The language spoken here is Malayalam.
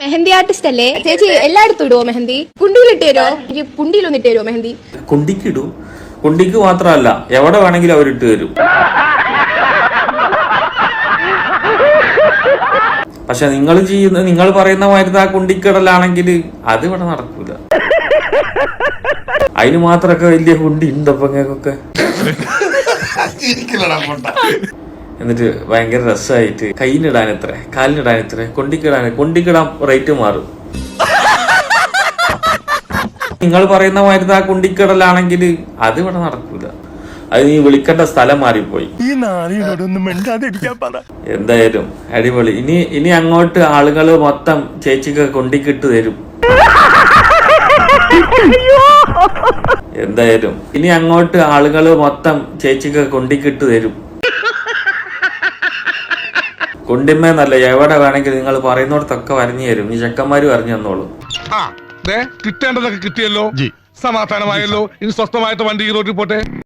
മെഹന്തി ആർട്ടിസ്റ്റ് അല്ലേ? ചേച്ചി എല്ലായിടത്തും ഇടുവോ മെഹന്തി? കുണ്ടിയിലിട്ട് തരുമോ എനിക്ക് കുണ്ടിയിലൊന്ന് ഇട്ട് തരുമോ മെഹന്തി? കുണ്ടിക്ക് ഇടൂ കുണ്ടിക്ക് മാത്രമല്ല എവിടെ വേണമെങ്കിലും അവരിട്ട് തരും. പക്ഷെ നിങ്ങൾ ചെയ്യുന്ന നിങ്ങൾ പറയുന്ന മാതിരി ആ കുണ്ടിക്കിടലാണെങ്കിൽ അത് ഇവിടെ നടക്കൂല. അതിന് മാത്രമൊക്കെ വലിയ കുണ്ടി ഉണ്ടപ്പൊ ഇങ്ങക്കൊക്കെ. എന്നിട്ട് ഭയങ്കര രസമായിട്ട് കയ്യിലിടാൻ എത്ര കാലിനിടാൻ എത്ര കൊണ്ടിക്കിടാൻ കൊണ്ടിക്കിടാൻ റേറ്റ് മാറും. നിങ്ങൾ പറയുന്ന മാതിരി ആ കുണ്ടിക്കടലാണെങ്കിൽ അത് ഇവിടെ നടക്കൂല. അത് നീ വിളിക്കേണ്ട സ്ഥലം മാറിപ്പോയി. എന്തായാലും അടിപൊളി. ഇനി ഇനി അങ്ങോട്ട് ആളുകൾ മൊത്തം ചേച്ചിക്ക് കൊണ്ടിക്കിട്ട് തരും. എന്തായാലും ഇനി അങ്ങോട്ട് ആളുകൾ മൊത്തം ചേച്ചിക്ക് കൊണ്ടിക്കിട്ട് തരും. കൊണ്ടിമ്മേന്നല്ല എവിടെ വേണമെങ്കിൽ നിങ്ങൾ പറയുന്നിടത്തൊക്കെ വരഞ്ഞു തരും. ഈ ചെക്കന്മാര് പറഞ്ഞു തന്നോളൂ. ആ ദേ കിട്ടേണ്ടതൊക്കെ കിട്ടിയല്ലോ. സമാധാനമായല്ലോ. ഇനി സ്വസ്ഥമായിട്ട് വണ്ടി ഈ റോഡിൽ പോട്ടെ.